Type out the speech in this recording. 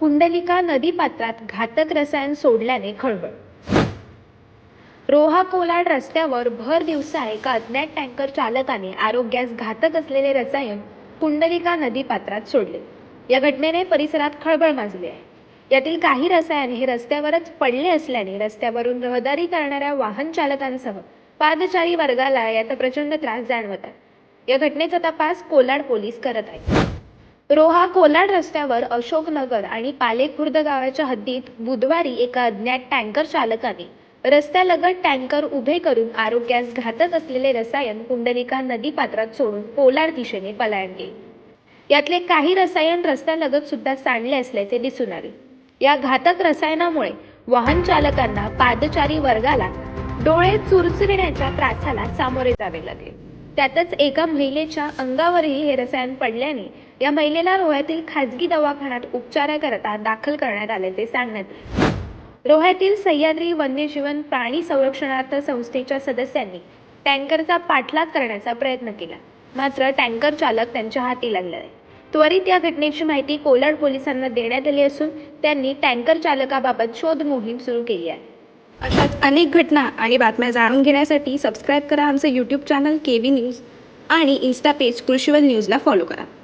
कुंडलिका नदीपात्रात घातक रसायन सोडल्याने खळबळ. रोहा कोलाड रस्त्यावर भर दिवसा एका अज्ञात टँकर चालकाने आरोग्यास घातक असलेले रसायन कुंडलिका नदीपात्रात सोडले. या घटनेने परिसरात खळबळ माजली आहे. यातील काही रसायन हे रस्त्यावरच पडले असल्याने रस्त्यावरून रहदारी करणाऱ्या वाहन चालकांसह पादचारी वर्गाला याचा प्रचंड त्रास जाणवत आहे. या घटनेचा तपास कोलाड पोलीस करत आहेत. रोहा कोलाड रस्त्यावर अशोकनगर आणि पालेखुर्द गावाच्या हद्दीत बुधवारी एका अज्ञात टँकर चालकाने रस्त्यालगत टँकर उभे करून आरोग्यास घातक असलेले रसायन कुंडलिका नदी पात्रात सोडून कोलाड दिशेने पलायन केले. यातले काही रसायन रस्त्यालगत सुद्धा सांडले असल्याचे दिसून आले. या घातक रसायनामुळे वाहन चालकांना पादचारी वर्गाला डोळे चुरचुरण्याच्या त्रासाला सामोरे जावे लागले. त्यातच एका महिलेच्या अंगावरही हे रसायन पडल्याने या महिलेला रोह्यातील खाजगी दवाखान्यात उपचाराकरता दाखल करण्यात आल्याचे सांगण्यात रोह्यातील सह्याद्री वन्यजीवन प्राणी संरक्षणार्थ संस्थेच्या सदस्यांनी टँकरचा पाठलाग करण्याचा प्रयत्न केला. मात्र टँकर चालक त्यांच्या हाती लागला त्वरित या घटनेची माहिती कोलाड पोलिसांना देण्यात आली असून त्यांनी टँकर चालकाबाबत शोध मोहीम सुरू केली आहे. अशाच अनेक घटना आणि बातम्या जाणून घेण्यासाठी सबस्क्राईब करा आमचं YouTube channel K V News आणि इन्स्टा पेज कृषीवल न्यूजला फॉलो करा.